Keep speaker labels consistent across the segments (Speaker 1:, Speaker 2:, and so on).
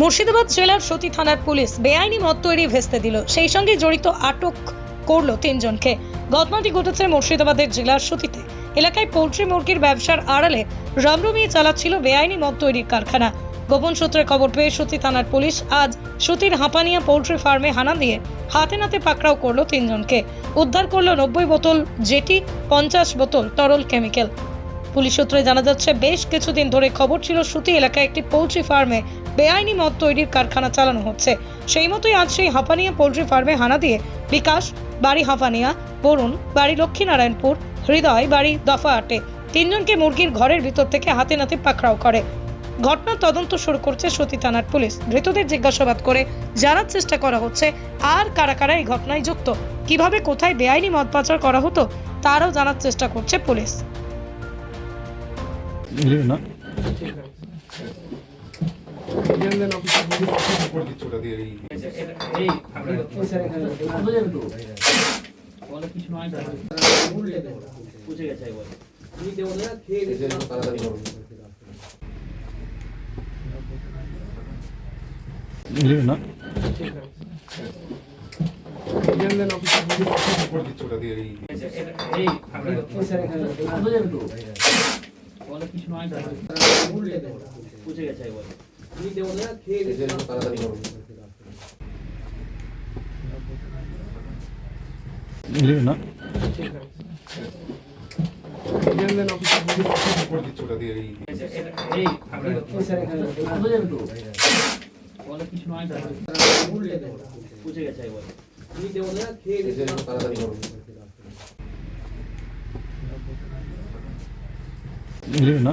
Speaker 1: মুর্শিদাবাদ জেলার সতী থানার পুলিশ বেআইনি মদ তৈরি ভেস্তে দিল। সেই সঙ্গে জড়িত আটক করল তিনজনকে। ঘটনাটি ঘটেছে মুর্শিদাবাদের জেলার সতীতে। এলাকায় পোল্ট্রি মুরগির ব্যবসার আড়ালে রমরমিয়ে চালাচ্ছিল বেআইনি মদ তৈরির কারখানা। গোপন সূত্রে খবর পেয়ে সতী থানার পুলিশ আজ সতীর হাঁপানিয়া পোল্ট্রি ফার্মে হানা দিয়ে হাতে নাতে পাকড়াও করল তিনজনকে। উদ্ধার করল নব্বই বোতল জেটি, পঞ্চাশ বোতল তরল কেমিক্যাল। পুলিশ সূত্রে জানা যাচ্ছে, বেশ কিছুদিন ধরে খবর ছিল সুতি এলাকায় একটি পোল্ট্রি ফার্মে বেআইনি মদ তৈরির কারখানা চালানো হচ্ছে। সেই মতোই আজ সেই হাঁপানিয়া পোল্ট্রি ফার্মে হানা দিয়ে বিকাশ, বাড়ি হাঁপানিয়া, বরুণ, বাড়ি লক্ষ্মীনারায়ণপুর, হৃদয়, বাড়ি দফা আটে তিনজনকে মুরগির ঘরের ভিতর থেকে হাতে নাতে পাকড়াও করে। ঘটনার তদন্ত শুরু করছে সতী থানার পুলিশ। ধৃতদের জিজ্ঞাসাবাদ করে জানার চেষ্টা করা হচ্ছে, আর কারা কারা এই ঘটনায় যুক্ত? কীভাবে, কোথায় বেআইনি মদ পাচার করা হতো? তারও জানার চেষ্টা করছে পুলিশ।
Speaker 2: বুঝলি না
Speaker 3: করে দিচ্ছি ওটা দিয়ে এই
Speaker 2: না
Speaker 3: এই যে তাড়াতাড়ি করুন
Speaker 2: বুঝলি না
Speaker 3: করে দিচ্ছি ওটা দিয়ে এই এই যে তাড়াতাড়ি করুন
Speaker 2: বুঝলি না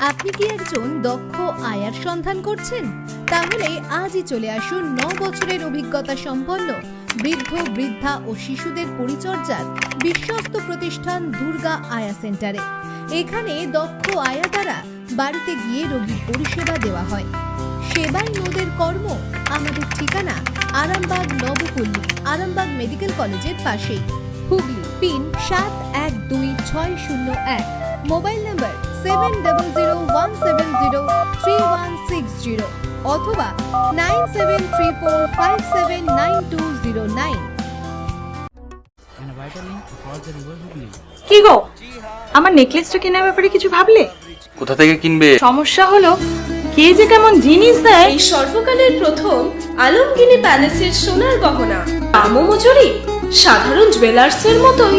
Speaker 4: আপনি কি একজন দক্ষ আয়ার সন্ধান করছেন? তাহলে আজই চলে আসুন ন বছরের অভিজ্ঞতা সম্পন্ন বৃদ্ধ, বৃদ্ধা ও শিশুদের পরিচর্যার বিশ্বস্ত প্রতিষ্ঠান দুর্গা আয়া সেন্টারে। এখানে দক্ষ আয়া দ্বারা বাড়িতে গিয়ে রোগীর পরিষেবা দেওয়া হয়। সেবাই নোদের কর্ম আমাদের ঠিকানা আরামবাগ নবপল্লী, আরামবাগ মেডিকেল কলেজের পাশেই। হুগলি, পিন সাত এক দুই ছয় শূন্য এক। Mobile number seven double zero one seven zero three one six zero অথবা nine seven three four five seven nine two zero nine.
Speaker 5: কি গো? আমার নেকলেসটা কেনার ব্যাপারে কিছু ভাবলে?
Speaker 6: কোথা থেকে কিনবে?
Speaker 5: সমস্যা হলো কে যে কেমন জিনিস দেয়?
Speaker 7: এই সর্বকালের প্রথম আলমগিনি প্যালেসের সোনার গহনা। দামও মজুরি সাধারণ জুয়েলার্সের মতোই।